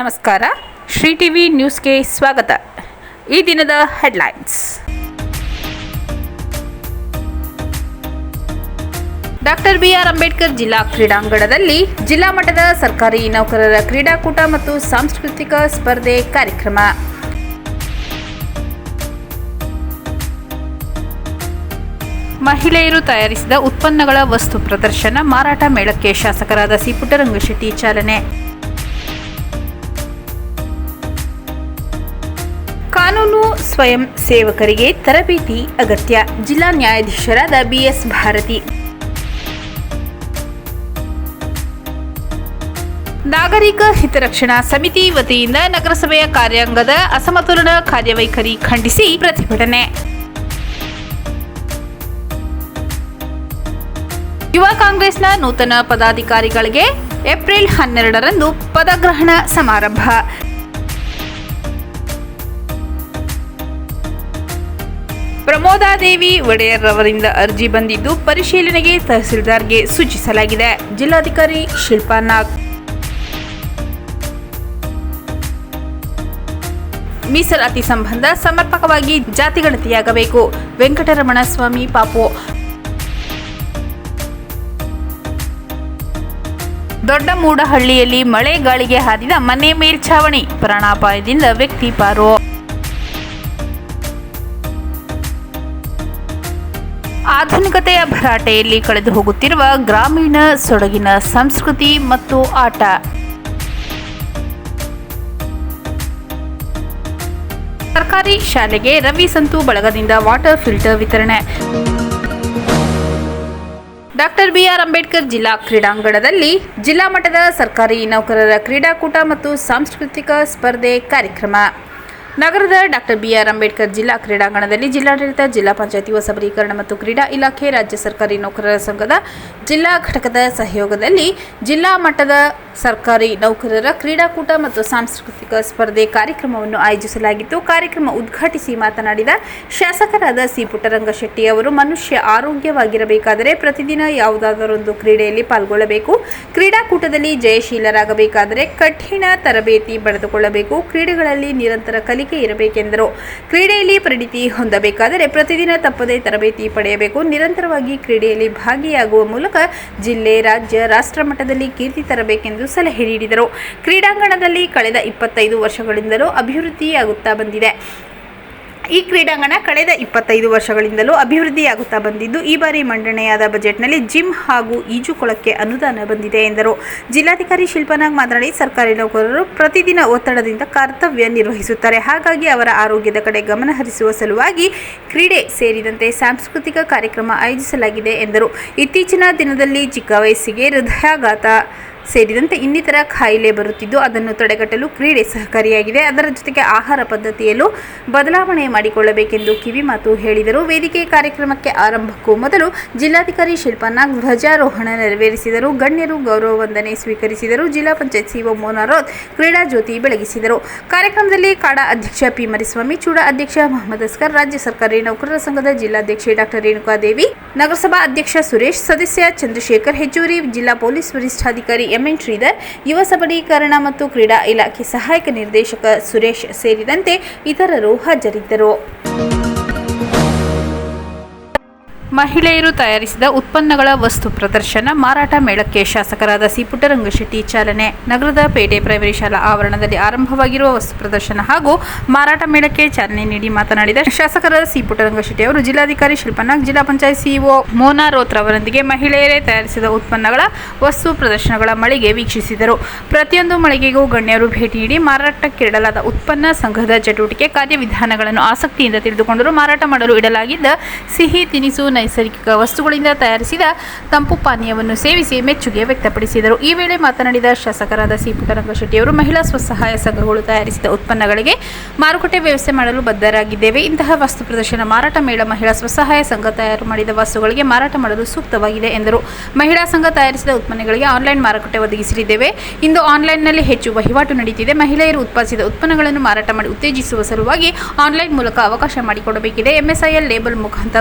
ನಮಸ್ಕಾರ. ಶ್ರೀ ಟಿವಿ ನ್ಯೂಸ್ಗೆ ಸ್ವಾಗತ. ಈ ದಿನದ headlines. Doctor B R Ambedkar ಜಿಲ್ಲಾ ಕ್ರೀಡಾಂಗಣದಲ್ಲಿ ಜಿಲ್ಲಾ ಮಟ್ಟದ ಸರ್ಕಾರಿ ನೌಕರರ ಕ್ರೀಡಾಕೂಟ ಮತ್ತು ಸಾಂಸ್ಕೃತಿಕ ಸ್ಪರ್ಧೆ ಕಾರ್ಯಕ್ರಮ. ಮಹಿಳೆಯರು ತಯಾರಿಸಿದ ಉತ್ಪನ್ನಗಳ ವಸ್ತು ಪ್ರದರ್ಶನ ಮಾರಾಟ ಮೇಳಕ್ಕೆ ಶಾಸಕರಾದ ಸಿ. ಪುಟ್ಟರಂಗಶೆಟ್ಟಿ ಚಾಲನೆ. ಸ್ವಯಂ ಸೇವಕರಿಗೆ ತರಬೇತಿ ಅಗತ್ಯ. ಜಿಲ್ಲಾ ನ್ಯಾಯಾಧೀಶರಾದ ಬಿಎಸ್ ಭಾರತಿ. ನಾಗರಿಕ ಹಿತರಕ್ಷಣಾ ಸಮಿತಿ ವತಿಯಿಂದ ನಗರಸಭೆಯ ಕಾರ್ಯಾಂಗದ ಅಸಮತೋಲನ ಕಾರ್ಯವೈಖರಿ ಖಂಡಿಸಿ ಪ್ರತಿಭಟನೆ. ಯುವ ಕಾಂಗ್ರೆಸ್ನ ನೂತನ ಪದಾಧಿಕಾರಿಗಳಿಗೆ ಏಪ್ರಿಲ್ ಹನ್ನೆರಡರಂದು ಪದಗ್ರಹಣ ಸಮಾರಂಭ. ಪ್ರಮೋದಾದೇವಿ ಒಡೆಯರ್ ಅವರಿಂದ ಅರ್ಜಿ ಬಂದಿದ್ದು ಪರಿಶೀಲನೆಗೆ ತಹಸೀಲ್ದಾರ್ಗೆ ಸೂಚಿಸಲಾಗಿದೆ. ಜಿಲ್ಲಾಧಿಕಾರಿ ಶಿಲ್ಪಾ ನಾಗ್. ಮೀಸಲಾತಿ ಸಂಬಂಧ ಸಮರ್ಪಕವಾಗಿ ಜಾತಿಗಣತಿಯಾಗಬೇಕು ವೆಂಕಟರಮಣ ಸ್ವಾಮಿ ಪಾಪು. ದೊಡ್ಡ ಮೂಡಹಳ್ಳಿಯಲ್ಲಿ ಮಳೆ ಗಾಳಿಗೆ ಹಾದಿದ ಮನೆ ಮೇಲ್ಛಾವಣಿ. ಪ್ರಾಣಾಪಾಯದಿಂದ ವ್ಯಕ್ತಿ ಪಾರು. ಆಧುನಿಕತೆಯ ಭರಾಟೆಯಲ್ಲಿ ಕಳೆದು ಹೋಗುತ್ತಿರುವ ಗ್ರಾಮೀಣ ಸೊಡಗಿನ ಸಂಸ್ಕೃತಿ ಮತ್ತು ಆಟ. ಸರ್ಕಾರಿ ಶಾಲೆಗೆ ರವಿ ಸಂತು ಬಳಗದಿಂದ ವಾಟರ್ ಫಿಲ್ಟರ್ ವಿತರಣೆ. ಡಾಕ್ಟರ್ ಬಿಆರ್ ಅಂಬೇಡ್ಕರ್ ಜಿಲ್ಲಾ ಕ್ರೀಡಾಂಗಣದಲ್ಲಿ ಜಿಲ್ಲಾ ಮಟ್ಟದ ಸರ್ಕಾರಿ ನೌಕರರ ಕ್ರೀಡಾಕೂಟ ಮತ್ತು ಸಾಂಸ್ಕೃತಿಕ ಸ್ಪರ್ಧೆ ಕಾರ್ಯಕ್ರಮ. ನಗರದ ಡಾಕ್ಟರ್ ಬಿಆರ್ ಅಂಬೇಡ್ಕರ್ ಜಿಲ್ಲಾ ಕ್ರೀಡಾಂಗಣದಲ್ಲಿ ಜಿಲ್ಲಾಡಳಿತ, ಜಿಲ್ಲಾ ಪಂಚಾಯತಿ ಯುವ ಸಬಲೀಕರಣ ಮತ್ತು ಕ್ರೀಡಾ ಇಲಾಖೆ, ರಾಜ್ಯ ಸರ್ಕಾರಿ ನೌಕರರ ಸಂಘದ ಜಿಲ್ಲಾ ಘಟಕದ ಸಹಯೋಗದಲ್ಲಿ ಜಿಲ್ಲಾ ಮಟ್ಟದ ಸರ್ಕಾರಿ ನೌಕರರ ಕ್ರೀಡಾಕೂಟ ಮತ್ತು ಸಾಂಸ್ಕೃತಿಕ ಸ್ಪರ್ಧೆ ಕಾರ್ಯಕ್ರಮವನ್ನು ಆಯೋಜಿಸಲಾಗಿತ್ತು. ಕಾರ್ಯಕ್ರಮ ಉದ್ಘಾಟಿಸಿ ಮಾತನಾಡಿದ ಶಾಸಕರಾದ ಸಿ ಪುಟ್ಟರಂಗಶೆಟ್ಟಿ ಅವರು, ಮನುಷ್ಯ ಆರೋಗ್ಯವಾಗಿರಬೇಕಾದರೆ ಪ್ರತಿದಿನ ಯಾವುದಾದರೊಂದು ಕ್ರೀಡೆಯಲ್ಲಿ ಪಾಲ್ಗೊಳ್ಳಬೇಕು. ಕ್ರೀಡಾಕೂಟದಲ್ಲಿ ಜಯಶೀಲರಾಗಬೇಕಾದರೆ ಕಠಿಣ ತರಬೇತಿ ಪಡೆದುಕೊಳ್ಳಬೇಕು. ಕ್ರೀಡೆಗಳಲ್ಲಿ ನಿರಂತರ ಕಲಿಕೆ ಇರಬೇಕೆಂದರು. ಕ್ರೀಡೆಯಲ್ಲಿ ಪರಿಣಿತಿ ಹೊಂದಬೇಕಾದರೆ ಪ್ರತಿದಿನ ತಪ್ಪದೇ ತರಬೇತಿ ಪಡೆಯಬೇಕು. ನಿರಂತರವಾಗಿ ಕ್ರೀಡೆಯಲ್ಲಿ ಭಾಗಿಯಾಗುವ ಮೂಲಕ ಜಿಲ್ಲೆ, ರಾಜ್ಯ, ರಾಷ್ಟ್ರ ಮಟ್ಟದಲ್ಲಿ ಕೀರ್ತಿ ತರಬೇಕೆಂದು ಸಲಹೆ ನೀಡಿದರು. ಕ್ರೀಡಾಂಗಣದಲ್ಲಿ ಕಳೆದ ಇಪ್ಪತ್ತೈದು ವರ್ಷಗಳಿಂದಲೂ ಅಭಿವೃದ್ಧಿಯಾಗುತ್ತಾ ಬಂದಿದೆ. ಈ ಕ್ರೀಡಾಂಗಣ ಕಳೆದ ಇಪ್ಪತ್ತೈದು ವರ್ಷಗಳಿಂದಲೂ ಅಭಿವೃದ್ಧಿಯಾಗುತ್ತಾ ಬಂದಿದ್ದು, ಈ ಬಾರಿ ಮಂಡನೆಯಾದ ಬಜೆಟ್ನಲ್ಲಿ ಜಿಮ್ ಹಾಗೂ ಈಜುಕೊಳಕ್ಕೆ ಅನುದಾನ ಬಂದಿದೆ ಎಂದರು. ಜಿಲ್ಲಾಧಿಕಾರಿ ಶಿಲ್ಪನಾಗ್ ಮಾತನಾಡಿ, ಸರ್ಕಾರಿ ನೌಕರರು ಪ್ರತಿದಿನ ಒತ್ತಡದಿಂದ ಕರ್ತವ್ಯ ನಿರ್ವಹಿಸುತ್ತಾರೆ. ಹಾಗಾಗಿ ಅವರ ಆರೋಗ್ಯದ ಕಡೆ ಗಮನ ಹರಿಸುವ ಸಲುವಾಗಿ ಕ್ರೀಡೆ ಸೇರಿದಂತೆ ಸಾಂಸ್ಕೃತಿಕ ಕಾರ್ಯಕ್ರಮ ಆಯೋಜಿಸಲಾಗಿದೆ ಎಂದರು. ಇತ್ತೀಚಿನ ದಿನದಲ್ಲಿ ಚಿಕ್ಕ ವಯಸ್ಸಿಗೆ ಹೃದಯಾಘಾತ ಸೇರಿದಂತೆ ಇನ್ನಿತರ ಖಾಯಿಲೆ ಬರುತ್ತಿದ್ದು, ಅದನ್ನು ತಡೆಗಟ್ಟಲು ಕ್ರೀಡೆ ಸಹಕಾರಿಯಾಗಿದೆ. ಅದರ ಜೊತೆಗೆ ಆಹಾರ ಪದ್ಧತಿಯಲ್ಲೂ ಬದಲಾವಣೆ ಮಾಡಿಕೊಳ್ಳಬೇಕೆಂದು ಕಿವಿಮಾತು ಹೇಳಿದರು. ವೇದಿಕೆ ಕಾರ್ಯಕ್ರಮಕ್ಕೆ ಆರಂಭಕ್ಕೂ ಮೊದಲು ಜಿಲ್ಲಾಧಿಕಾರಿ ಶಿಲ್ಪನಾಗ್ ಧ್ವಜಾರೋಹಣ ನೆರವೇರಿಸಿದರು. ಗಣ್ಯರು ಗೌರವ ವಂದನೆ ಸ್ವೀಕರಿಸಿದರು. ಜಿಲ್ಲಾ ಪಂಚಾಯತ್ ಸಿಒ ಮೋನಾರೋತ್ ಕ್ರೀಡಾ ಜ್ಯೋತಿ ಬೆಳಗಿಸಿದರು. ಕಾರ್ಯಕ್ರಮದಲ್ಲಿ ಕಾಡಾ ಅಧ್ಯಕ್ಷ ಪಿ ಮರಿಸ್ವಾಮಿ, ಚೂಡ ಅಧ್ಯಕ್ಷ ಮೊಹಮ್ಮದ್ ಅಸ್ಕರ್, ರಾಜ್ಯ ಸರ್ಕಾರಿ ನೌಕರರ ಸಂಘದ ಜಿಲ್ಲಾಧ್ಯಕ್ಷೆ ಡಾಕ್ಟರ್ ರೇಣುಕಾದೇವಿ ನಗರಸಭಾ ಅಧ್ಯಕ್ಷ ಸುರೇಶ್, ಸದಸ್ಯ ಚಂದ್ರಶೇಖರ್ ಹೆಜ್ಜೂರಿ ಜಿಲ್ಲಾ ಪೊಲೀಸ್ ವರಿಷ್ಠಾಧಿಕಾರಿ ಎಂಎನ್ ಶ್ರೀಧರ್, ಯುವ ಸಬಲೀಕರಣ ಮತ್ತು ಕ್ರೀಡಾ ಇಲಾಖೆ ಸಹಾಯಕ ನಿರ್ದೇಶಕ ಸುರೇಶ್ ಸೇರಿದಂತೆ ಇತರರು ಹಾಜರಿದ್ದರು. ಮಹಿಳೆಯರು ತಯಾರಿಸಿದ ಉತ್ಪನ್ನಗಳ ವಸ್ತು ಪ್ರದರ್ಶನ, ಮಾರಾಟ ಮೇಳಕ್ಕೆ ಶಾಸಕರಾದ ಸಿ. ಪುಟ್ಟರಂಗಶೆಟ್ಟಿ ಚಾಲನೆ. ನಗರದ ಪೇಟೆ ಪ್ರೈಮರಿ ಶಾಲಾ ಆವರಣದಲ್ಲಿ ಆರಂಭವಾಗಿರುವ ವಸ್ತು ಪ್ರದರ್ಶನ ಹಾಗೂ ಮಾರಾಟ ಮೇಳಕ್ಕೆ ಚಾಲನೆ ನೀಡಿ ಮಾತನಾಡಿದ ಶಾಸಕರಾದ ಸಿ. ಪುಟ್ಟರಂಗಶೆಟ್ಟಿ ಅವರು ಜಿಲ್ಲಾಧಿಕಾರಿ ಶಿಲ್ಪನಾಗ್, ಜಿಲ್ಲಾ ಪಂಚಾಯತ್ ಸಿಇಒ ಮೋನಾ ರೋತ್ರ ಅವರೊಂದಿಗೆ ಮಹಿಳೆಯರೇ ತಯಾರಿಸಿದ ಉತ್ಪನ್ನಗಳ ವಸ್ತು ಪ್ರದರ್ಶನಗಳ ಮಳಿಗೆ ವೀಕ್ಷಿಸಿದರು. ಪ್ರತಿಯೊಂದು ಮಳಿಗೆಗೂ ಗಣ್ಯರು ಭೇಟಿ ನೀಡಿ ಮಾರಾಟಕ್ಕಿಡಲಾದ ಉತ್ಪನ್ನ ಸಂಘದ ಚಟುವಟಿಕೆ ಕಾರ್ಯವಿಧಾನಗಳನ್ನು ಆಸಕ್ತಿಯಿಂದ ತಿಳಿದುಕೊಂಡರು. ಮಾರಾಟ ಮಾಡಲು ಇಡಲಾಗಿದ್ದ ಸಿಹಿ, ತಿನಿಸು ನೈಸರ್ಗಿಕ ವಸ್ತುಗಳಿಂದ ತಯಾರಿಸಿದ ತಂಪು ಪಾನೀಯವನ್ನು ಸೇವಿಸಿ ಮೆಚ್ಚುಗೆ ವ್ಯಕ್ತಪಡಿಸಿದರು. ಈ ವೇಳೆ ಮಾತನಾಡಿದ ಶಾಸಕರಾದ ಸಿ. ಪುಟ್ಟರಂಗಶೆಟ್ಟಿಯವರು ಮಹಿಳಾ ಸ್ವಸಹಾಯ ಸಂಘಗಳು ತಯಾರಿಸಿದ ಉತ್ಪನ್ನಗಳಿಗೆ ಮಾರುಕಟ್ಟೆ ವ್ಯವಸ್ಥೆ ಮಾಡಲು ಬದ್ಧರಾಗಿದ್ದೇವೆ. ಇಂತಹ ವಸ್ತು ಪ್ರದರ್ಶನ, ಮಾರಾಟ ಮೇಳ, ಮಹಿಳಾ ಸ್ವಸಹಾಯ ಸಂಘ ತಯಾರು ಮಾಡಿದ ವಸ್ತುಗಳಿಗೆ ಮಾರಾಟ ಮಾಡಲು ಸೂಕ್ತವಾಗಿದೆ ಎಂದರು. ಮಹಿಳಾ ಸಂಘ ತಯಾರಿಸಿದ ಉತ್ಪನ್ನಗಳಿಗೆ ಆನ್ಲೈನ್ ಮಾರುಕಟ್ಟೆ ಒದಗಿಸಲಿದ್ದೇವೆ ಇಂದು ಆನ್ಲೈನ್ನಲ್ಲಿ ಹೆಚ್ಚು ವಹಿವಾಟು ನಡೆಯುತ್ತಿದೆ ಮಹಿಳೆಯರು ಉತ್ಪಾದಿಸಿದ ಉತ್ಪನ್ನಗಳನ್ನು ಮಾರಾಟ ಮಾಡಿ ಉತ್ತೇಜಿಸುವ ಸಲುವಾಗಿ ಆನ್ಲೈನ್ ಮೂಲಕ ಅವಕಾಶ ಮಾಡಿಕೊಡಬೇಕಿದೆ. ಎಂಎಸ್ಐಎಲ್ ಲೇಬಲ್ ಮುಖಾಂತರ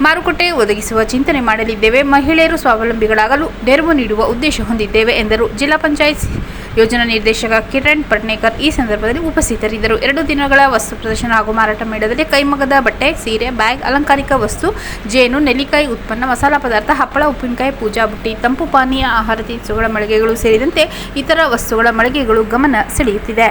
ಮಾರುಕಟ್ಟೆ ಒದಗಿಸುವ ಚಿಂತನೆ ಮಾಡಲಿದ್ದೇವೆ. ಮಹಿಳೆಯರು ಸ್ವಾವಲಂಬಿಗಳಾಗಲು ನೆರವು ನೀಡುವ ಉದ್ದೇಶ ಹೊಂದಿದ್ದೇವೆ ಎಂದರು. ಜಿಲ್ಲಾ ಪಂಚಾಯತ್ ಯೋಜನಾ ನಿರ್ದೇಶಕ ಕಿರಣ್ ಪಟ್ನೇಕರ್ ಈ ಸಂದರ್ಭದಲ್ಲಿ ಉಪಸ್ಥಿತರಿದ್ದರು. ಎರಡು ದಿನಗಳ ವಸ್ತು ಪ್ರದರ್ಶನ ಹಾಗೂ ಮಾರಾಟ ಮೇಳದಲ್ಲಿ ಕೈಮಗದ ಬಟ್ಟೆ, ಸೀರೆ, ಬ್ಯಾಗ್, ಅಲಂಕಾರಿಕ ವಸ್ತು, ಜೇನು, ನೆಲ್ಲಿಕಾಯಿ ಉತ್ಪನ್ನ, ಮಸಾಲ ಪದಾರ್ಥ, ಹಪ್ಪಳ, ಉಪ್ಪಿನಕಾಯಿ, ಪೂಜಾ ಬುಟ್ಟಿ, ತಂಪು ಪಾನೀಯ, ಆಹಾರ ತಿನಿಸುಗಳ ಮಳಿಗೆಗಳು ಸೇರಿದಂತೆ ಇತರ ವಸ್ತುಗಳ ಮಳಿಗೆಗಳು ಗಮನ ಸೆಳೆಯುತ್ತಿದೆ.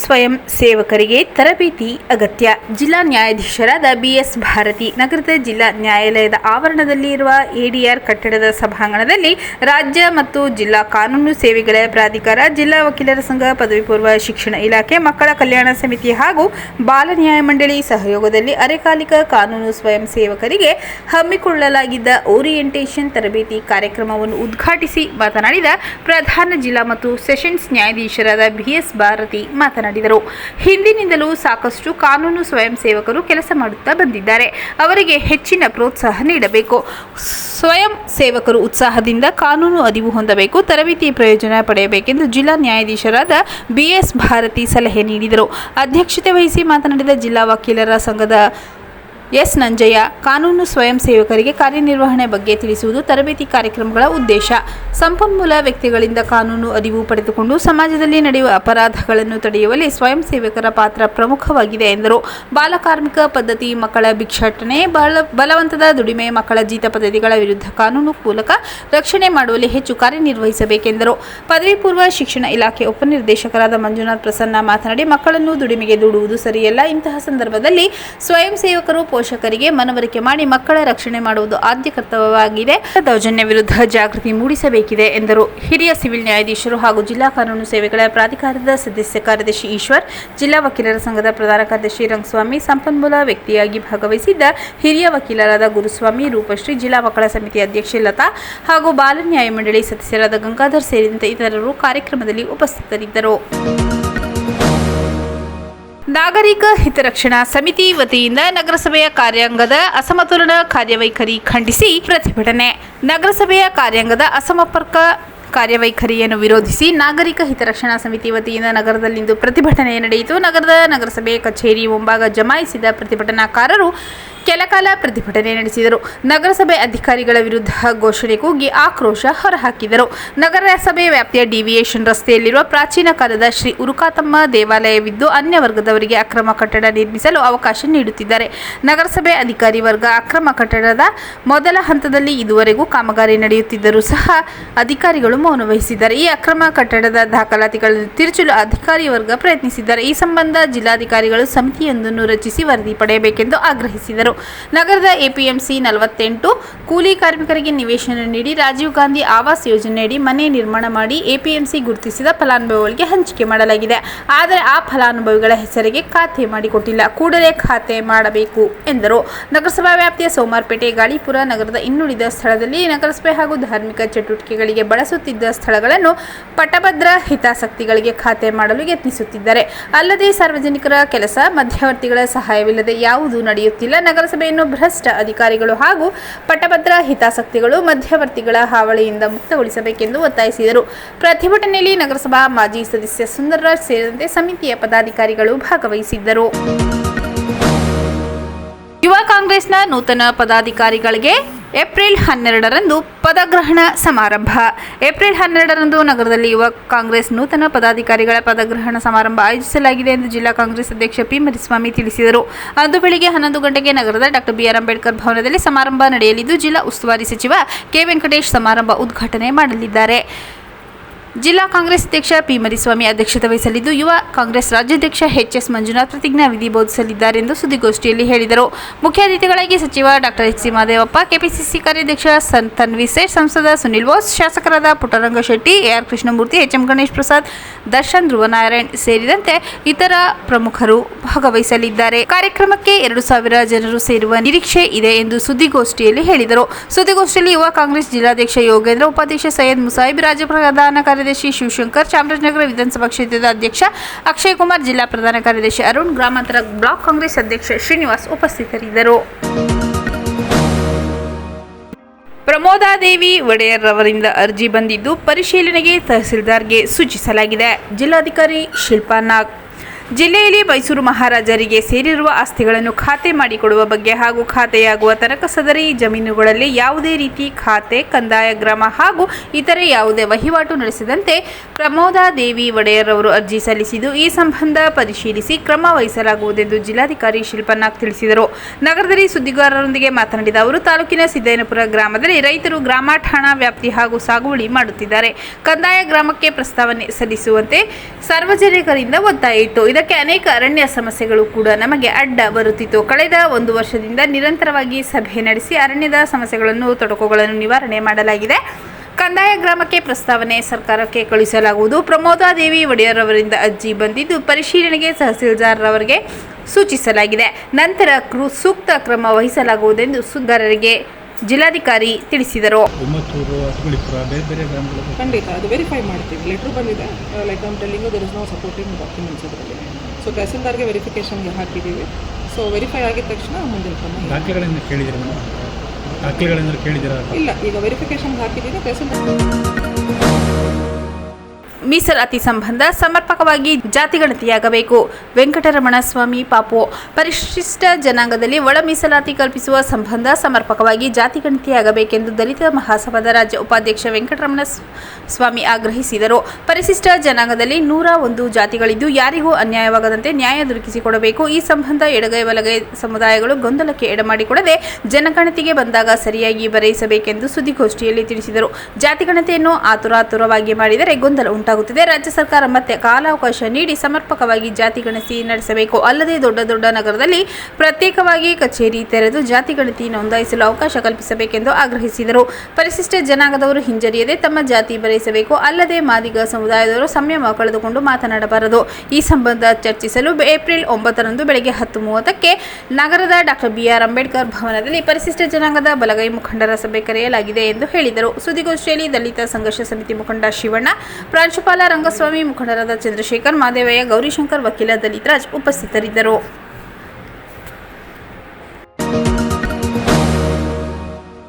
ಸ್ವಯಂ ಸೇವಕರಿಗೆ ತರಬೇತಿ ಅಗತ್ಯ. ಜಿಲ್ಲಾ ನ್ಯಾಯಾಧೀಶರಾದ ಬಿಎಸ್ ಭಾರತಿ, ನಗರದ ಜಿಲ್ಲಾ ನ್ಯಾಯಾಲಯದ ಆವರಣದಲ್ಲಿ ಇರುವ ಎಡಿಆರ್ ಕಟ್ಟಡದ ಸಭಾಂಗಣದಲ್ಲಿ ರಾಜ್ಯ ಮತ್ತು ಜಿಲ್ಲಾ ಕಾನೂನು ಸೇವೆಗಳ ಪ್ರಾಧಿಕಾರ, ಜಿಲ್ಲಾ ವಕೀಲರ ಸಂಘ, ಪದವಿ ಪೂರ್ವ ಶಿಕ್ಷಣ ಇಲಾಖೆ, ಮಕ್ಕಳ ಕಲ್ಯಾಣ ಸಮಿತಿ ಹಾಗೂ ಬಾಲ ನ್ಯಾಯ ಮಂಡಳಿ ಸಹಯೋಗದಲ್ಲಿ ಅರೆಕಾಲಿಕ ಕಾನೂನು ಸ್ವಯಂ ಸೇವಕರಿಗೆ ಹಮ್ಮಿಕೊಳ್ಳಲಾಗಿದ್ದ ಓರಿಯೆಂಟೇಷನ್ ತರಬೇತಿ ಕಾರ್ಯಕ್ರಮವನ್ನು ಉದ್ಘಾಟಿಸಿ ಮಾತನಾಡಿದ ಪ್ರಧಾನ ಜಿಲ್ಲಾ ಮತ್ತು ಸೆಷನ್ಸ್ ನ್ಯಾಯಾಧೀಶರಾದ ಬಿಎಸ್ ಭಾರತಿ ಮಾತನಾಡಿದರು. ಹಿಂದಿನಿಂದಲೂ ಸಾಕಷ್ಟು ಕಾನೂನು ಸ್ವಯಂ ಸೇವಕರು ಕೆಲಸ ಮಾಡುತ್ತಾ ಬಂದಿದ್ದಾರೆ. ಅವರಿಗೆ ಹೆಚ್ಚಿನ ಪ್ರೋತ್ಸಾಹ ನೀಡಬೇಕು. ಸ್ವಯಂ ಸೇವಕರು ಉತ್ಸಾಹದಿಂದ ಕಾನೂನು ಅರಿವು ಹೊಂದಬೇಕು, ತರಬೇತಿ ಪ್ರಯೋಜನ ಪಡೆಯಬೇಕೆಂದು ಜಿಲ್ಲಾ ನ್ಯಾಯಾಧೀಶರಾದ ಬಿಎಸ್ ಭಾರತಿ ಸಲಹೆ ನೀಡಿದರು. ಅಧ್ಯಕ್ಷತೆ ವಹಿಸಿ ಮಾತನಾಡಿದ ಜಿಲ್ಲಾ ವಕೀಲರ ಸಂಘದ ಎಸ್ ನಂಜಯ್ಯ, ಕಾನೂನು ಸ್ವಯಂ ಸೇವಕರಿಗೆ ಕಾರ್ಯನಿರ್ವಹಣೆ ಬಗ್ಗೆ ತಿಳಿಸುವುದು ತರಬೇತಿ ಕಾರ್ಯಕ್ರಮಗಳ ಉದ್ದೇಶ. ಸಂಪನ್ಮೂಲ ವ್ಯಕ್ತಿಗಳಿಂದ ಕಾನೂನು ಅರಿವು ಪಡೆದುಕೊಂಡು ಸಮಾಜದಲ್ಲಿ ನಡೆಯುವ ಅಪರಾಧಗಳನ್ನು ತಡೆಯುವಲ್ಲಿ ಸ್ವಯಂ ಸೇವಕರ ಪಾತ್ರ ಪ್ರಮುಖವಾಗಿದೆ ಎಂದರು. ಬಾಲಕಾರ್ಮಿಕ ಪದ್ಧತಿ, ಮಕ್ಕಳ ಭಿಕ್ಷಾಟನೆ, ಬಲ, ಬಲವಂತದ ದುಡಿಮೆ, ಮಕ್ಕಳ ಜೀತ ಪದ್ಧತಿಗಳ ವಿರುದ್ಧ ಕಾನೂನು ಮೂಲಕ ರಕ್ಷಣೆ ಮಾಡುವಲ್ಲಿ ಹೆಚ್ಚು ಕಾರ್ಯನಿರ್ವಹಿಸಬೇಕೆಂದರು. ಪದವಿ ಪೂರ್ವ ಶಿಕ್ಷಣ ಇಲಾಖೆ ಉಪನಿರ್ದೇಶಕರಾದ ಮಂಜುನಾಥ್ ಪ್ರಸನ್ನ ಮಾತನಾಡಿ, ಮಕ್ಕಳನ್ನು ದುಡಿಮೆಗೆ ದೂಡುವುದು ಸರಿಯಲ್ಲ. ಇಂತಹ ಸಂದರ್ಭದಲ್ಲಿ ಸ್ವಯಂ ಸೇವಕರು ಪೋಷಕರಿಗೆ ಮನವರಿಕೆ ಮಾಡಿ ಮಕ್ಕಳ ರಕ್ಷಣೆ ಮಾಡುವುದು ಆದ್ಯ ಕರ್ತವ್ಯವಾಗಿದೆ. ದೌರ್ಜನ್ಯ ವಿರುದ್ಧ ಜಾಗೃತಿ ಮೂಡಿಸಬೇಕಿದೆ ಎಂದರು. ಹಿರಿಯ ಸಿವಿಲ್ ನ್ಯಾಯಾಧೀಶರು ಹಾಗೂ ಜಿಲ್ಲಾ ಕಾನೂನು ಸೇವೆಗಳ ಪ್ರಾಧಿಕಾರದ ಸದಸ್ಯ ಕಾರ್ಯದರ್ಶಿ ಈಶ್ವರ್, ಜಿಲ್ಲಾ ವಕೀಲರ ಸಂಘದ ಪ್ರಧಾನ ಕಾರ್ಯದರ್ಶಿ ರಂಗಸ್ವಾಮಿ, ಸಂಪನ್ಮೂಲ ವ್ಯಕ್ತಿಯಾಗಿ ಭಾಗವಹಿಸಿದ್ದ ಹಿರಿಯ ವಕೀಲರಾದ ಗುರುಸ್ವಾಮಿ, ರೂಪಶ್ರೀ, ಜಿಲ್ಲಾ ಮಕ್ಕಳ ಸಮಿತಿ ಅಧ್ಯಕ್ಷೆ ಲತಾ ಹಾಗೂ ಬಾಲ ನ್ಯಾಯ ಮಂಡಳಿ ಸದಸ್ಯರಾದ ಗಂಗಾಧರ್ ಸೇರಿದಂತೆ ಇತರರು ಕಾರ್ಯಕ್ರಮದಲ್ಲಿ ಉಪಸ್ಥಿತರಿದ್ದರು. ನಾಗರಿಕ ಹಿತರಕ್ಷಣಾ ಸಮಿತಿ ವತಿಯಿಂದ ನಗರಸಭೆಯ ಕಾರ್ಯಾಂಗದ ಅಸಮತೋಲನ ಕಾರ್ಯವೈಖರಿ ಖಂಡಿಸಿ ಪ್ರತಿಭಟನೆ. ನಗರಸಭೆಯ ಕಾರ್ಯಾಂಗದ ಅಸಮರ್ಪಕ ಕಾರ್ಯವೈಖರಿಯನ್ನು ವಿರೋಧಿಸಿ ನಾಗರಿಕ ಹಿತರಕ್ಷಣಾ ಸಮಿತಿ ವತಿಯಿಂದ ನಗರದಲ್ಲಿಂದು ಪ್ರತಿಭಟನೆ ನಡೆಯಿತು. ನಗರದ ನಗರಸಭೆ ಕಚೇರಿ ಮುಂಭಾಗ ಜಮಾಯಿಸಿದ ಪ್ರತಿಭಟನಾಕಾರರು ಕೆಲಕಾಲ ಪ್ರತಿಭಟನೆ ನಡೆಸಿದರು. ನಗರಸಭೆ ಅಧಿಕಾರಿಗಳ ವಿರುದ್ಧ ಘೋಷಣೆ ಕೂಗಿ ಆಕ್ರೋಶ ಹೊರಹಾಕಿದರು. ನಗರಸಭೆ ವ್ಯಾಪ್ತಿಯ ಡಿವಿಯೇಷನ್ ರಸ್ತೆಯಲ್ಲಿರುವ ಪ್ರಾಚೀನ ಕಾಲದ ಶ್ರೀ ಉರುಕಾತಮ್ಮ ದೇವಾಲಯವಿದ್ದು ಅನ್ಯ ವರ್ಗದವರಿಗೆ ಅಕ್ರಮ ಕಟ್ಟಡ ನಿರ್ಮಿಸಲು ಅವಕಾಶ ನೀಡುತ್ತಿದ್ದಾರೆ. ನಗರಸಭೆ ಅಧಿಕಾರಿ ವರ್ಗ ಅಕ್ರಮ ಕಟ್ಟಡದ ಮೊದಲ ಹಂತದಲ್ಲಿ ಇದುವರೆಗೂ ಕಾಮಗಾರಿ ನಡೆಯುತ್ತಿದ್ದರೂ ಸಹ ಅಧಿಕಾರಿಗಳು ಮೌನವಹಿಸಿದ್ದಾರೆ ಈ ಅಕ್ರಮ ಕಟ್ಟಡದ ದಾಖಲಾತಿಗಳನ್ನು ತಿರುಚಲು ಅಧಿಕಾರಿ ವರ್ಗ ಪ್ರಯತ್ನಿಸಿದ್ದಾರೆ. ಈ ಸಂಬಂಧ ಜಿಲ್ಲಾಧಿಕಾರಿಗಳು ಸಮಿತಿಯೊಂದನ್ನು ರಚಿಸಿ ವರದಿ ಪಡೆಯಬೇಕೆಂದು ಆಗ್ರಹಿಸಿದರು. ನಗರದ ಎಪಿಎಂಸಿ ನಲವತ್ತೆಂಟು, ಕೂಲಿ ಕಾರ್ಮಿಕರಿಗೆ ನಿವೇಶನ ನೀಡಿ ರಾಜೀವ್ ಗಾಂಧಿ ಆವಾಸ್ ಯೋಜನೆಯಡಿ ಮನೆ ನಿರ್ಮಾಣ ಮಾಡಿ ಎಪಿಎಂಸಿ ಗುರುತಿಸಿದ ಫಲಾನುಭವಿಗಳಿಗೆ ಹಂಚಿಕೆ ಮಾಡಲಾಗಿದೆ. ಆದರೆ ಆ ಫಲಾನುಭವಿಗಳ ಹೆಸರಿಗೆ ಖಾತೆ ಮಾಡಿಕೊಟ್ಟಿಲ್ಲ. ಕೂಡಲೇ ಖಾತೆ ಮಾಡಬೇಕು ಎಂದರು. ನಗರಸಭಾ ವ್ಯಾಪ್ತಿಯ ಸೋಮಾರ್ಪೇಟೆ ಗಾಳಿಪುರ ನಗರದ ಇನ್ನುಳಿದ ಸ್ಥಳದಲ್ಲಿ ನಗರಸಭೆ ಹಾಗೂ ಧಾರ್ಮಿಕ ಚಟುವಟಿಕೆಗಳಿಗೆ ಬಳಸುತ್ತಿದ್ದ ಸ್ಥಳಗಳನ್ನು ಪಟಭದ್ರ ಹಿತಾಸಕ್ತಿಗಳಿಗೆ ಖಾತೆ ಮಾಡಲು ಯತ್ನಿಸುತ್ತಿದ್ದಾರೆ. ಅಲ್ಲದೆ ಸಾರ್ವಜನಿಕರ ಕೆಲಸ, ಮಧ್ಯವರ್ತಿಗಳ ಸಹಾಯವಿಲ್ಲದೆ ಯಾವುದೂ ನಡೆಯುತ್ತಿಲ್ಲ. ನಗರಸಭೆಯನ್ನು ಭ್ರಷ್ಟ ಅಧಿಕಾರಿಗಳು ಹಾಗೂ ಪಟ್ಟಭದ್ರ ಹಿತಾಸಕ್ತಿಗಳು ಮಧ್ಯವರ್ತಿಗಳ ಹಾವಳಿಯಿಂದ ಮುಕ್ತಗೊಳಿಸಬೇಕೆಂದು ಒತ್ತಾಯಿಸಿದರು. ಪ್ರತಿಭಟನೆಯಲ್ಲಿ ನಗರಸಭಾ ಮಾಜಿ ಸದಸ್ಯ ಸುಂದರರಾಜ್ ಸೇರಿದಂತೆ ಸಮಿತಿಯ ಪದಾಧಿಕಾರಿಗಳು ಭಾಗವಹಿಸಿದ್ದರು. ಯುವ ಕಾಂಗ್ರೆಸ್ನ ನೂತನ ಪದಾಧಿಕಾರಿಗಳಿಗೆ ಏಪ್ರಿಲ್ ಹನ್ನೆರಡರಂದು ಪದಗ್ರಹಣ ಸಮಾರಂಭ. ಏಪ್ರಿಲ್ ಹನ್ನೆರಡರಂದು ನಗರದಲ್ಲಿ ಯುವ ಕಾಂಗ್ರೆಸ್ ನೂತನ ಪದಾಧಿಕಾರಿಗಳ ಪದಗ್ರಹಣ ಸಮಾರಂಭ ಆಯೋಜಿಸಲಾಗಿದೆ ಎಂದು ಜಿಲ್ಲಾ ಕಾಂಗ್ರೆಸ್ ಅಧ್ಯಕ್ಷ ಪಿ ಮರಿಸ್ವಾಮಿ ತಿಳಿಸಿದರು. ಅಂದು ಬೆಳಿಗ್ಗೆ ಹನ್ನೊಂದು ಗಂಟೆಗೆ ನಗರದ ಡಾಕ್ಟರ್ ಬಿಆರ್ ಅಂಬೇಡ್ಕರ್ ಭವನದಲ್ಲಿ ಸಮಾರಂಭ ನಡೆಯಲಿದ್ದು, ಜಿಲ್ಲಾ ಉಸ್ತುವಾರಿ ಸಚಿವ ಕೆ ವೆಂಕಟೇಶ್ ಸಮಾರಂಭ ಉದ್ಘಾಟನೆ ಮಾಡಲಿದ್ದಾರೆ. ಜಿಲ್ಲಾ ಕಾಂಗ್ರೆಸ್ ಅಧ್ಯಕ್ಷ ಪಿ ಮರಿಸ್ವಾಮಿ ಅಧ್ಯಕ್ಷತೆ ವಹಿಸಲಿದ್ದು, ಯುವ ಕಾಂಗ್ರೆಸ್ ರಾಜ್ಯಾಧ್ಯಕ್ಷ ಎಚ್ ಎಸ್ ಮಂಜುನಾಥ್ ಪ್ರತಿಜ್ಞಾ ವಿಧಿ ಬೋಧಿಸಲಿದ್ದಾರೆ ಎಂದು ಸುದ್ದಿಗೋಷ್ಠಿಯಲ್ಲಿ ಹೇಳಿದರು. ಮುಖ್ಯ ಅತಿಥಿಗಳಾಗಿ ಸಚಿವ doctor H C Mahadevappa KPCC ಕಾರ್ಯಾಧ್ಯಕ್ಷ ಸನ್ ತನ್ವಿ ಸೇಠ್ ಸಂಸದ ಸುನಿಲ್ ಬೋಸ್, ಶಾಸಕರಾದ Puttaranga Shetty AR Krishnamurthy, H M Ganesh Prasad, Darshan Dhruvanarayan ಸೇರಿದಂತೆ ಇತರ ಪ್ರಮುಖರು ಭಾಗವಹಿಸಲಿದ್ದಾರೆ. ಕಾರ್ಯಕ್ರಮಕ್ಕೆ ಎರಡು ಸಾವಿರ ಜನರು ಸೇರುವ ನಿರೀಕ್ಷೆ ಇದೆ ಎಂದು ಸುದ್ದಿಗೋಷ್ಠಿಯಲ್ಲಿ ಹೇಳಿದರು. ಸುದ್ದಿಗೋಷ್ಠಿಯಲ್ಲಿ ಯುವ ಕಾಂಗ್ರೆಸ್ ಜಿಲ್ಲಾಧ್ಯಕ್ಷ ಯೋಗೇಂದ್ರ, ಉಪಾಧ್ಯಕ್ಷ ಸೈಯದ್ ಮುಸಾಯಿಬ್ ರಾಜ್ಯ ಪ್ರಧಾನ ಕಾರ್ಯದರ್ಶಿ ಶಿವಶಂಕರ್, ಚಾಮರಾಜನಗರ ವಿಧಾನಸಭಾ ಕ್ಷೇತ್ರದ ಅಧ್ಯಕ್ಷ ಅಕ್ಷಯ್ ಕುಮಾರ್, ಜಿಲ್ಲಾ ಪ್ರಧಾನ ಕಾರ್ಯದರ್ಶಿ ಅರುಣ್, ಗ್ರಾಮಾಂತರ ಬ್ಲಾಕ್ ಕಾಂಗ್ರೆಸ್ ಅಧ್ಯಕ್ಷ ಶ್ರೀನಿವಾಸ್ ಉಪಸ್ಥಿತರಿದ್ದರು. ಪ್ರಮೋದಾದೇವಿ ಒಡೆಯರ್ ಅವರಿಂದ ಅರ್ಜಿ ಬಂದಿದ್ದು ಪರಿಶೀಲನೆಗೆ ತಹಸೀಲ್ದಾರ್ಗೆ ಸೂಚಿಸಲಾಗಿದೆ. ಜಿಲ್ಲಾಧಿಕಾರಿ ಶಿಲ್ಪಾ ನಾಗ್. ಜಿಲ್ಲೆಯಲ್ಲಿ ಮೈಸೂರು ಮಹಾರಾಜರಿಗೆ ಸೇರಿರುವ ಆಸ್ತಿಗಳನ್ನು ಖಾತೆ ಮಾಡಿಕೊಡುವ ಬಗ್ಗೆ ಹಾಗೂ ಖಾತೆಯಾಗುವ ತನಕ ಸದರಿ ಜಮೀನುಗಳಲ್ಲಿ ಯಾವುದೇ ರೀತಿ ಖಾತೆ, ಕಂದಾಯ ಗ್ರಾಮ ಹಾಗೂ ಇತರೆ ಯಾವುದೇ ವಹಿವಾಟು ನಡೆಸದಂತೆ ಪ್ರಮೋದಾದೇವಿ ಒಡೆಯರ್ ಅವರು ಅರ್ಜಿ ಸಲ್ಲಿಸಿದ್ದು, ಈ ಸಂಬಂಧ ಪರಿಶೀಲಿಸಿ ಕ್ರಮ ವಹಿಸಲಾಗುವುದೆಂದು ಜಿಲ್ಲಾಧಿಕಾರಿ ಶಿಲ್ಪನಾಗ್ ತಿಳಿಸಿದರು. ನಗರದಲ್ಲಿ ಸುದ್ದಿಗಾರರೊಂದಿಗೆ ಮಾತನಾಡಿದ ಅವರು, ತಾಲೂಕಿನ ಸಿದ್ದಯ್ಯನಪುರ ಗ್ರಾಮದಲ್ಲಿ ರೈತರು ಗ್ರಾಮ ಠಾಣಾ ವ್ಯಾಪ್ತಿ ಹಾಗೂ ಸಾಗುವಳಿ ಮಾಡುತ್ತಿದ್ದಾರೆ. ಕಂದಾಯ ಗ್ರಾಮಕ್ಕೆ ಪ್ರಸ್ತಾವನೆ ಸಲ್ಲಿಸುವಂತೆ ಸಾರ್ವಜನಿಕರಿಂದ ಒತ್ತಾಯ ಇತ್ತು ಇದಕ್ಕೆ ಅನೇಕ ಅರಣ್ಯ ಸಮಸ್ಯೆಗಳು ಕೂಡ ನಮಗೆ ಅಡ್ಡ ಬರುತ್ತಿತ್ತು. ಕಳೆದ ಒಂದು ವರ್ಷದಿಂದ ನಿರಂತರವಾಗಿ ಸಭೆ ನಡೆಸಿ ಅರಣ್ಯದ ಸಮಸ್ಯೆಗಳನ್ನು ತೊಡಕುಗಳನ್ನು ನಿವಾರಣೆ ಮಾಡಲಾಗಿದೆ. ಕಂದಾಯ ಗ್ರಾಮಕ್ಕೆ ಪ್ರಸ್ತಾವನೆ ಸರ್ಕಾರಕ್ಕೆ ಕಳುಹಿಸಲಾಗುವುದು. ಪ್ರಮೋದಾದೇವಿ ಒಡೆಯರ್ ಅವರಿಂದ ಅರ್ಜಿ ಬಂದಿದ್ದು ಪರಿಶೀಲನೆಗೆ ತಹಸೀಲ್ದಾರ್ ಅವರಿಗೆ ಸೂಚಿಸಲಾಗಿದೆ. ನಂತರ ಕೃ- ಸೂಕ್ತ ಕ್ರಮ ವಹಿಸಲಾಗುವುದೆಂದು ಸುದ್ದಿಗಾರರಿಗೆ ಜಿಲ್ಲಾಧಿಕಾರಿ ತಿಳಿಸಿದರು. ಉಮ್ಮತ್ತೂರು ಅಟ್ಗುಳಿಪುರ ಬೇರೆ ಬೇರೆ ಗ್ರಾಮಗಳು ಖಂಡಿತ ಅದು ವೆರಿಫೈ ಮಾಡ್ತೀವಿ. ಲೆಟ್ರ್ ಬಂದಿದೆ. Like I'm telling there is no supporting documents ಅದರಲ್ಲಿ. ಸೊ ತಹಸೀಲ್ದಾರ್ಗೆ ವೆರಿಫಿಕೇಷನ್ಗೆ ಹಾಕಿದ್ದೀವಿ. ಸೊ ವೆರಿಫೈ ಆಗಿದ ತಕ್ಷಣ ಮುಂದಿನ ಕ್ರಮ ದಾಖಲೆಗಳನ್ನು ಕೇಳಿದ್ದೀರ ಮೇಡಮ್? ಕೇಳಿದ್ದೀರಾ? ಇಲ್ಲ ಈಗ ವೆರಿಫಿಕೇಷನ್ಗೆ ಹಾಕಿದ್ದೀವಿ ತಹಸೀಲ್ದಾರ್ ಮೀಸಲಾತಿ ಸಂಬಂಧ ಸಮರ್ಪಕವಾಗಿ ಜಾತಿಗಣತಿಯಾಗಬೇಕು. ವೆಂಕಟರಮಣ ಸ್ವಾಮಿ ಪಾಪು. ಪರಿಶಿಷ್ಟ ಜನಾಂಗದಲ್ಲಿ ಒಳ ಮೀಸಲಾತಿ ಕಲ್ಪಿಸುವ ಸಂಬಂಧ ಸಮರ್ಪಕವಾಗಿ ಜಾತಿಗಣತಿಯಾಗಬೇಕೆಂದು ದಲಿತ ಮಹಾಸಭಾದ ರಾಜ್ಯ ಉಪಾಧ್ಯಕ್ಷ ವೆಂಕಟರಮಣ ಸ್ವಾಮಿ ಆಗ್ರಹಿಸಿದರು. ಪರಿಶಿಷ್ಟ ಜನಾಂಗದಲ್ಲಿ ನೂರ ಒಂದು ಜಾತಿಗಳಿದ್ದು ಯಾರಿಗೂ ಅನ್ಯಾಯವಾಗದಂತೆ ನ್ಯಾಯ ದೊರಕಿಸಿಕೊಡಬೇಕು. ಈ ಸಂಬಂಧ ಎಡಗೈ ಬಲಗೈ ಸಮುದಾಯಗಳು ಗೊಂದಲಕ್ಕೆ ಎಡಮಾಡಿಕೊಡದೆ ಜನಗಣತಿಗೆ ಬಂದಾಗ ಸರಿಯಾಗಿ ಬರೆಯಿಸಬೇಕೆಂದು ಸುದ್ದಿಗೋಷ್ಠಿಯಲ್ಲಿ ತಿಳಿಸಿದರು. ಜಾತಿಗಣತಿಯನ್ನು ಆತುರಾತುರವಾಗಿ ಮಾಡಿದರೆ ಗೊಂದಲ ಉಂಟಾಗುತ್ತದೆ. ರಾಜ್ಯ ಸರ್ಕಾರ ಮತ್ತೆ ಕಾಲಾವಕಾಶ ನೀಡಿ ಸಮರ್ಪಕವಾಗಿ ಜಾತಿ ಗಣತಿ ನಡೆಸಬೇಕು. ಅಲ್ಲದೆ ದೊಡ್ಡ ದೊಡ್ಡ ನಗರದಲ್ಲಿ ಪ್ರತ್ಯೇಕವಾಗಿ ಕಚೇರಿ ತೆರೆದು ಜಾತಿ ಗಣತಿ ನೋಂದಾಯಿಸಲು ಅವಕಾಶ ಕಲ್ಪಿಸಬೇಕೆಂದು ಆಗ್ರಹಿಸಿದರು. ಪರಿಶಿಷ್ಟ ಜನಾಂಗದವರು ಹಿಂಜರಿಯದೆ ತಮ್ಮ ಜಾತಿ ಬರೆಯಿಸಬೇಕು ಅಲ್ಲದೆ ಮಾದಿಗ ಸಮುದಾಯದವರು ಸಂಯಮ ಕಳೆದುಕೊಂಡು ಮಾತನಾಡಬಾರದು. ಈ ಸಂಬಂಧ ಚರ್ಚಿಸಲು ಏಪ್ರಿಲ್ ಒಂಬತ್ತರಂದು ಬೆಳಗ್ಗೆ ಹತ್ತು ಮೂವತ್ತಕ್ಕೆ ನಗರದ ಡಾಕ್ಟರ್ ಬಿಆರ್ ಅಂಬೇಡ್ಕರ್ ಭವನದಲ್ಲಿ ಪರಿಶಿಷ್ಟ ಜನಾಂಗದ ಬಲಗೈ ಮುಖಂಡರ ಸಭೆ ಕರೆಯಲಾಗಿದೆ ಎಂದು ಹೇಳಿದರು. ಸುದ್ದಿಗೋಷ್ಠಿಯಲ್ಲಿ ದಲಿತ ಸಂಘರ್ಷ ಸಮಿತಿ ಮುಖಂಡ ಶಿವಣ್ಣ, ಪ್ರಾಂಶುಪಾಲ ರಂಗಸ್ವಾಮಿ ಮುಖಂಡರಾದ ಚಂದ್ರಶೇಖರ್ ಮಾದೇವಯ್ಯ ಗೌರಿಶಂಕರ್ ವಕೀಲ ದಲಿತರಾಜ್ ಉಪಸ್ಥಿತರಿದ್ದರು.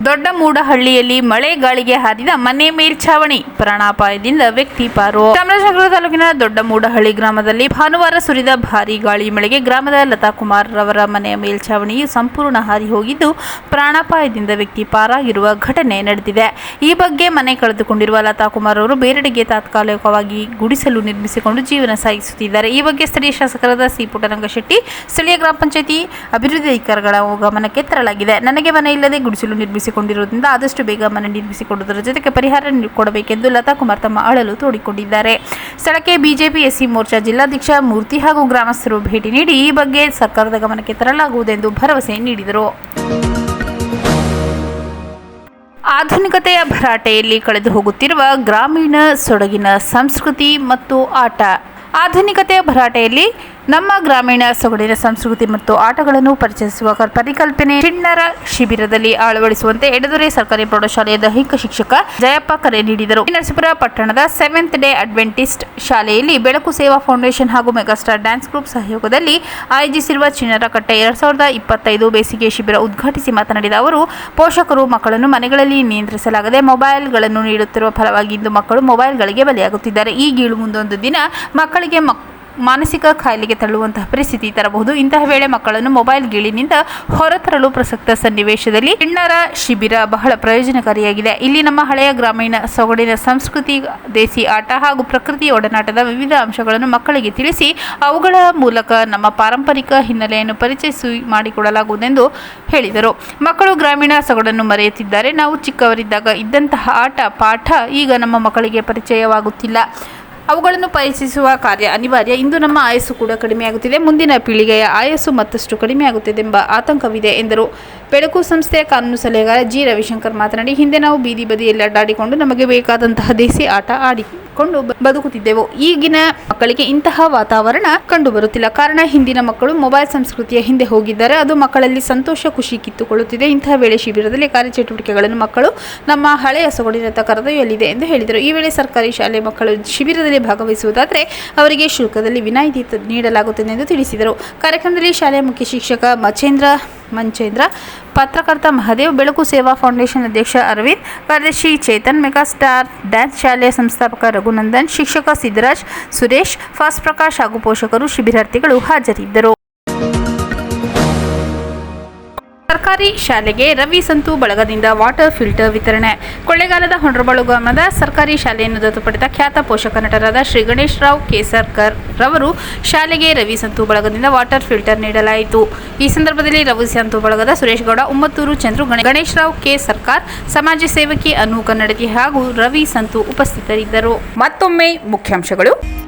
ದೊಡ್ಡ ಮೂಡಹಳ್ಳಿಯಲ್ಲಿ ಮಳೆ ಗಾಳಿಗೆ ಹಾರಿದ ಮನೆ ಮೇಲ್ಛಾವಣಿ. ಪ್ರಾಣಾಪಾಯದಿಂದ ವ್ಯಕ್ತಿ ಪಾರು. ಚಾಮರಾಜನಗರ ತಾಲೂಕಿನ ದೊಡ್ಡ ಮೂಡಹಳ್ಳಿ ಗ್ರಾಮದಲ್ಲಿ ಭಾನುವಾರ ಸುರಿದ ಭಾರೀ ಗಾಳಿ ಮಳೆಗೆ ಗ್ರಾಮದ ಲತಾ ಕುಮಾರ್ ರವರ ಮನೆಯ ಮೇಲ್ಛಾವಣಿಯು ಸಂಪೂರ್ಣ ಹಾರಿ ಹೋಗಿದ್ದು, ಪ್ರಾಣಾಪಾಯದಿಂದ ವ್ಯಕ್ತಿ ಪಾರಾಗಿರುವ ಘಟನೆ ನಡೆದಿದೆ. ಈ ಬಗ್ಗೆ ಮನೆ ಕಳೆದುಕೊಂಡಿರುವ ಲತಾ ಕುಮಾರ್ ಅವರು ಬೇರೆಡೆಗೆ ತಾತ್ಕಾಲಿಕವಾಗಿ ಗುಡಿಸಲು ನಿರ್ಮಿಸಿಕೊಂಡು ಜೀವನ ಸಾಗಿಸುತ್ತಿದ್ದಾರೆ. ಈ ಬಗ್ಗೆ ಸ್ಥಳೀಯ ಶಾಸಕರಾದ ಸಿ ಪುಟ್ಟರಂಗಶೆಟ್ಟಿ ಸ್ಥಳೀಯ ಗ್ರಾಮ ಪಂಚಾಯತಿ ಅಭಿವೃದ್ಧಿ ಅಧಿಕಾರಿಗಳ ಗಮನಕ್ಕೆ ತರಲಾಗಿದೆ. ನನಗೆ ಮನೆ ಇಲ್ಲದೆ ಗುಡಿಸಲು ನಿರ್ಮಿಸಿಕೊಂಡಿರುವುದರಿಂದ ಆದಷ್ಟು ಬೇಗ ಮನೆ ನಿರ್ಮಿಸಿಕೊಡುವುದರ ಜೊತೆಗೆ ಪರಿಹಾರ ಕೊಡಬೇಕೆಂದು ಲತಾ ಕುಮಾರ್ ತಮ್ಮ ಅಳಲು ತೋಡಿಕೊಂಡಿದ್ದಾರೆ. ಸ್ಥಳಕ್ಕೆ ಬಿಜೆಪಿ ಎಸ್ಸಿ ಮೋರ್ಚಾ ಜಿಲ್ಲಾಧ್ಯಕ್ಷ ಮೂರ್ತಿ ಹಾಗೂ ಗ್ರಾಮಸ್ಥರು ಭೇಟಿ ನೀಡಿ ಈ ಬಗ್ಗೆ ಸರ್ಕಾರದ ಗಮನಕ್ಕೆ ತರಲಾಗುವುದೆಂದು ಭರವಸೆ ನೀಡಿದರು. ಆಧುನಿಕತೆಯ ಭರಾಟೆಯಲ್ಲಿ ಕಳೆದು ಹೋಗುತ್ತಿರುವ ಗ್ರಾಮೀಣ ಸೊಡಗಿನ ಸಂಸ್ಕೃತಿ ಮತ್ತು ಆಟ. ಆಧುನಿಕತೆಯ ಭರಾಟೆಯಲ್ಲಿ ನಮ್ಮ ಗ್ರಾಮೀಣ ಸೊಗಡಿನ ಸಂಸ್ಕೃತಿ ಮತ್ತು ಆಟಗಳನ್ನು ಪರಿಚಯಿಸುವ ಪರಿಕಲ್ಪನೆ ಚಿಣ್ಣರ ಶಿಬಿರದಲ್ಲಿ ಅಳವಡಿಸುವಂತೆ ಎಡದೊರೆ ಸರ್ಕಾರಿ ಪ್ರೌಢಶಾಲೆಯ ದೈಹಿಕ ಶಿಕ್ಷಕ ಜಯಪ್ಪ ಕರೆ ನೀಡಿದರು. ನರಸೀಪುರ ಪಟ್ಟಣದ ಸೆವೆಂತ್ ಡೇ ಅಡ್ವೆಂಟಿಸ್ಟ್ ಶಾಲೆಯಲ್ಲಿ ಬೆಳಕು ಸೇವಾ ಫೌಂಡೇಶನ್ ಹಾಗೂ ಮೆಗಾಸ್ಟಾರ್ ಡ್ಯಾನ್ಸ್ ಗ್ರೂಪ್ ಸಹಯೋಗದಲ್ಲಿ ಆಯೋಜಿಸಿರುವ ಚಿಣ್ಣರ ಕಟ್ಟೆ ಎರಡ್ ಸಾವಿರದ ಇಪ್ಪತ್ತೈದು ಬೇಸಿಗೆ ಶಿಬಿರ ಉದ್ಘಾಟಿಸಿ ಮಾತನಾಡಿದ ಅವರು, ಪೋಷಕರು ಮಕ್ಕಳನ್ನು ಮನೆಗಳಲ್ಲಿ ನಿಯಂತ್ರಿಸಲಾಗದೆ ಮೊಬೈಲ್ಗಳನ್ನು ನೀಡುತ್ತಿರುವ ಫಲವಾಗಿ ಇಂದು ಮಕ್ಕಳು ಮೊಬೈಲ್ಗಳಿಗೆ ಬಲಿಯಾಗುತ್ತಿದ್ದಾರೆ. ಈ ಗೀಳು ಮುಂದೊಂದು ದಿನ ಮಕ್ಕಳಿಗೆ ಮಕ್ ಮಾನಸಿಕ ಖಾಯಿಲೆಗೆ ತಳ್ಳುವಂತಹ ಪರಿಸ್ಥಿತಿ ತರಬಹುದು. ಇಂತಹ ವೇಳೆ ಮಕ್ಕಳನ್ನು ಮೊಬೈಲ್ ಗೀಳಿನಿಂದ ಹೊರತರಲು ಪ್ರಸಕ್ತ ಸನ್ನಿವೇಶದಲ್ಲಿ ಹೆಣ್ಣರ ಶಿಬಿರ ಬಹಳ ಪ್ರಯೋಜನಕಾರಿಯಾಗಿದೆ. ಇಲ್ಲಿ ನಮ್ಮ ಹಳೆಯ ಗ್ರಾಮೀಣ ಸೊಗಡಿನ ಸಂಸ್ಕೃತಿ, ದೇಸಿ ಆಟ ಹಾಗೂ ಪ್ರಕೃತಿ ಒಡನಾಟದ ವಿವಿಧ ಅಂಶಗಳನ್ನು ಮಕ್ಕಳಿಗೆ ತಿಳಿಸಿ, ಅವುಗಳ ಮೂಲಕ ನಮ್ಮ ಪಾರಂಪರಿಕ ಹಿನ್ನೆಲೆಯನ್ನು ಪರಿಚಯಿಸಿ ಮಾಡಿಕೊಡಲಾಗುವುದೆಂದು ಹೇಳಿದರು. ಮಕ್ಕಳು ಗ್ರಾಮೀಣ ಸೊಗಡನ್ನು ಮರೆಯುತ್ತಿದ್ದಾರೆ. ನಾವು ಚಿಕ್ಕವರಿದ್ದಾಗ ಇದ್ದಂತಹ ಆಟ, ಪಾಠ ಈಗ ನಮ್ಮ ಮಕ್ಕಳಿಗೆ ಪರಿಚಯವಾಗುತ್ತಿಲ್ಲ. ಅವುಗಳನ್ನು ಪರಿಚಯಿಸುವ ಕಾರ್ಯ ಅನಿವಾರ್ಯ. ಇಂದು ನಮ್ಮ ಆಯಸ್ಸು ಕೂಡ ಕಡಿಮೆಯಾಗುತ್ತಿದೆ. ಮುಂದಿನ ಪೀಳಿಗೆಯ ಆಯಸ್ಸು ಮತ್ತಷ್ಟು ಕಡಿಮೆಯಾಗುತ್ತಿದೆ ಎಂಬ ಆತಂಕವಿದೆ, ಎಂದರು. ಬೆಳಕು ಸಂಸ್ಥೆಯ ಕಾನೂನು ಸಲಹೆಗಾರ ಜಿ. ರವಿಶಂಕರ್ ಮಾತನಾಡಿ, ಹಿಂದೆ ನಾವು ಬೀದಿ ಬದಿಯಲ್ಲಿ ಅಡ್ಡಾಡಿಕೊಂಡು ನಮಗೆ ಬೇಕಾದಂತಹ ದೇಸಿ ಆಟ ಆಡಿಕೊಂಡು ಬ- ಬದುಕುತ್ತಿದ್ದೆವು. ಈಗಿನ ಮಕ್ಕಳಿಗೆ ಇಂತಹ ವಾತಾವರಣ ಕಂಡು ಬರುತ್ತಿಲ್ಲ ಕಾರಣ ಹಿಂದಿನ ಮಕ್ಕಳು ಮೊಬೈಲ್ ಸಂಸ್ಕೃತಿಯ ಹಿಂದೆ ಹೋಗಿದ್ದಾರೆ. ಅದು ಮಕ್ಕಳಲ್ಲಿ ಸಂತೋಷ, ಖುಷಿ ಕಿತ್ತುಕೊಳ್ಳುತ್ತಿದೆ. ಇಂತಹ ವೇಳೆ ಶಿಬಿರದಲ್ಲಿ ಕಾರ್ಯಚಟುವಟಿಕೆಗಳನ್ನು ಮಕ್ಕಳು ನಮ್ಮ ಹಳೆಯ ಸೊಗಡಿನತ್ತ ಕರೆದೊಯ್ಯಲಿದೆ ಎಂದು ಹೇಳಿದರು. ಈ ವೇಳೆ ಸರ್ಕಾರಿ ಶಾಲೆ ಮಕ್ಕಳು ಶಿಬಿರದಲ್ಲಿ ಭಾಗವಹಿಸುವುದಾದರೆ ಅವರಿಗೆ ಶುಲ್ಕದಲ್ಲಿ ವಿನಾಯಿತಿ ನೀಡಲಾಗುತ್ತದೆ ಎಂದು ತಿಳಿಸಿದರು. ಕಾರ್ಯಕ್ರಮದಲ್ಲಿ ಶಾಲೆಯ ಮುಖ್ಯ ಶಿಕ್ಷಕ ಮಚೇಂದ್ರ ಮಂಚೇಂದ್ರ, ಪತ್ರಕರ್ತ ಮಹದೇವ್, ಬೆಳಕು ಸೇವಾ ಫೌಂಡೇಶನ್ ಅಧ್ಯಕ್ಷ ಅರವಿಂದ್, ಕಾರ್ಯದರ್ಶಿ ಚೇತನ್ ಮೆಗಾಸ್ಟಾರ್, ಡ್ಯಾನ್ಸ್ ಶಾಲೆಯ ಸಂಸ್ಥಾಪಕ ರಘುನಂದನ್, ಶಿಕ್ಷಕ ಸಿದ್ದರಾಜ್ ಸುರೇಶ್ ಫಾಸ್ಟ್ ಪ್ರಕಾಶ್ ಹಾಗೂ ಪೋಷಕರು, ಶಿಬಿರಾರ್ಥಿಗಳು ಹಾಜರಿದ್ದರು. ಸರ್ಕಾರಿ ಶಾಲೆಗೆ ರವಿ ಸಂತು ಬಳಗದಿಂದ ವಾಟರ್ ಫಿಲ್ಟರ್ ವಿತರಣೆ. ಕೊಳ್ಳೇಗಾಲದ ಹೊಂಡ್ರಬಳು ಗ್ರಾಮದ ಸರ್ಕಾರಿ ಶಾಲೆಯನ್ನು ದತ್ತು ಪಡೆದ ಖ್ಯಾತ ಪೋಷಕ ನಟರಾದ ಶ್ರೀ ಗಣೇಶ್ ರಾವ್ ಕೇಸರ್ಕರ್ ರವರು ಶಾಲೆಗೆ ರವಿ ಸಂತು ಬಳಗದಿಂದ ವಾಟರ್ ಫಿಲ್ಟರ್ ನೀಡಲಾಯಿತು. ಈ ಸಂದರ್ಭದಲ್ಲಿ ರವಿ ಸಂತು ಬಳಗದ ಸುರೇಶ್ ಗೌಡ, ಉಮ್ಮತ್ತೂರು ಚಂದ್ರು ಗಣೇ- ಗಣೇಶ್ ರಾವ್ ಕೆ ಸರ್ಕಾರ್ ಸಮಾಜ ಸೇವಕಿ ಅನು ಕನ್ನಡತಿ ಹಾಗೂ ರವಿ ಸಂತು ಉಪಸ್ಥಿತರಿದ್ದರು. ಮತ್ತೊಮ್ಮೆ ಮುಖ್ಯಾಂಶಗಳು.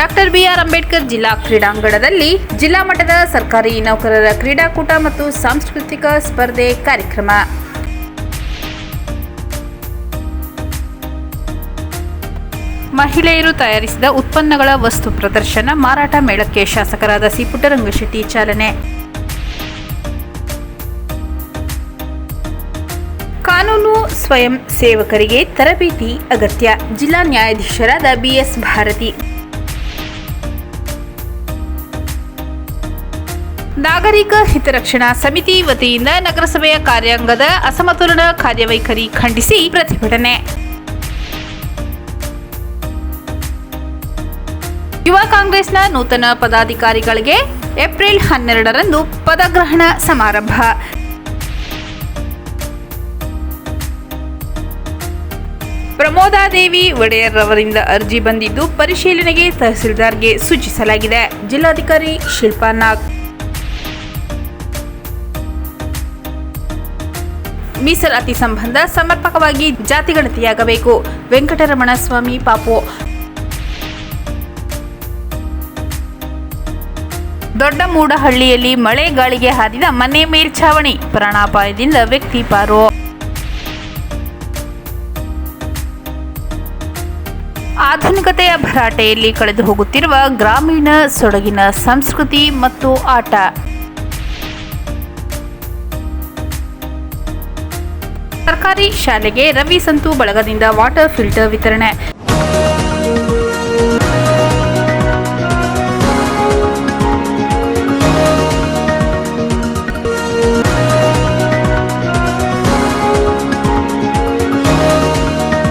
ಡಾಕ್ಟರ್ ಬಿಆರ್ ಅಂಬೇಡ್ಕರ್ ಜಿಲ್ಲಾ ಕ್ರೀಡಾಂಗಣದಲ್ಲಿ ಜಿಲ್ಲಾ ಮಟ್ಟದ ಸರ್ಕಾರಿ ನೌಕರರ ಕ್ರೀಡಾಕೂಟ ಮತ್ತು ಸಾಂಸ್ಕೃತಿಕ ಸ್ಪರ್ಧೆ ಕಾರ್ಯಕ್ರಮ. ಮಹಿಳೆಯರು ತಯಾರಿಸಿದ ಉತ್ಪನ್ನಗಳ ವಸ್ತು ಪ್ರದರ್ಶನ, ಮಾರಾಟ ಮೇಳಕ್ಕೆ ಶಾಸಕರಾದ ಸಿ ಪುಟ್ಟರಂಗಶೆಟ್ಟಿ ಚಾಲನೆ. ಕಾನೂನು ಸ್ವಯಂ ಸೇವಕರಿಗೆ ತರಬೇತಿ ಅಗತ್ಯ, ಜಿಲ್ಲಾ ನ್ಯಾಯಾಧೀಶರಾದ ಬಿಎಸ್ ಭಾರತಿ. ನಾಗರಿಕ ಹಿತರಕ್ಷಣಾ ಸಮಿತಿ ವತಿಯಿಂದ ನಗರಸಭೆಯ ಕಾರ್ಯಾಂಗದ ಅಸಮತೋಲನ ಕಾರ್ಯವೈಖರಿ ಖಂಡಿಸಿ ಪ್ರತಿಭಟನೆ. ಯುವ ಕಾಂಗ್ರೆಸ್ನ ನೂತನ ಪದಾಧಿಕಾರಿಗಳಿಗೆ ಏಪ್ರಿಲ್ ಹನ್ನೆರಡರಂದು ಪದಗ್ರಹಣ ಸಮಾರಂಭ. ಪ್ರಮೋದಾದೇವಿ ಒಡೆಯರ್ ಅವರಿಂದ ಅರ್ಜಿ ಬಂದಿದ್ದು ಪರಿಶೀಲನೆಗೆ ತಹಸೀಲ್ದಾರ್ಗೆ ಸೂಚಿಸಲಾಗಿದೆ. ಜಿಲ್ಲಾಧಿಕಾರಿ ಶಿಲ್ಪಾ ನಾಗ್. ಮೀಸಲಾತಿ ಸಂಬಂಧ ಸಮರ್ಪಕವಾಗಿ ಜಾತಿಗಣತಿಯಾಗಬೇಕು ವೆಂಕಟರಮಣ ಸ್ವಾಮಿ ಪಾಪು. ದೊಡ್ಡ ಮೂಡಹಳ್ಳಿಯಲ್ಲಿ ಮಳೆ ಗಾಳಿಗೆ ಹಾದಿದ ಮನೆ ಮೇಲ್ಛಾವಣಿ. ಪ್ರಾಣಾಪಾಯದಿಂದ ವ್ಯಕ್ತಿ ಪಾರು. ಆಧುನಿಕತೆಯ ಭರಾಟೆಯಲ್ಲಿ ಕಳೆದು ಹೋಗುತ್ತಿರುವ ಗ್ರಾಮೀಣ ಸೊಡಗಿನ ಸಂಸ್ಕೃತಿ ಮತ್ತು ಆಟ. ಸರ್ಕಾರಿ ಶಾಲೆಗೆ ರವಿ ಸಂತು ಬಳಗದಿಂದ ವಾಟರ್ ಫಿಲ್ಟರ್ ವಿತರಣೆ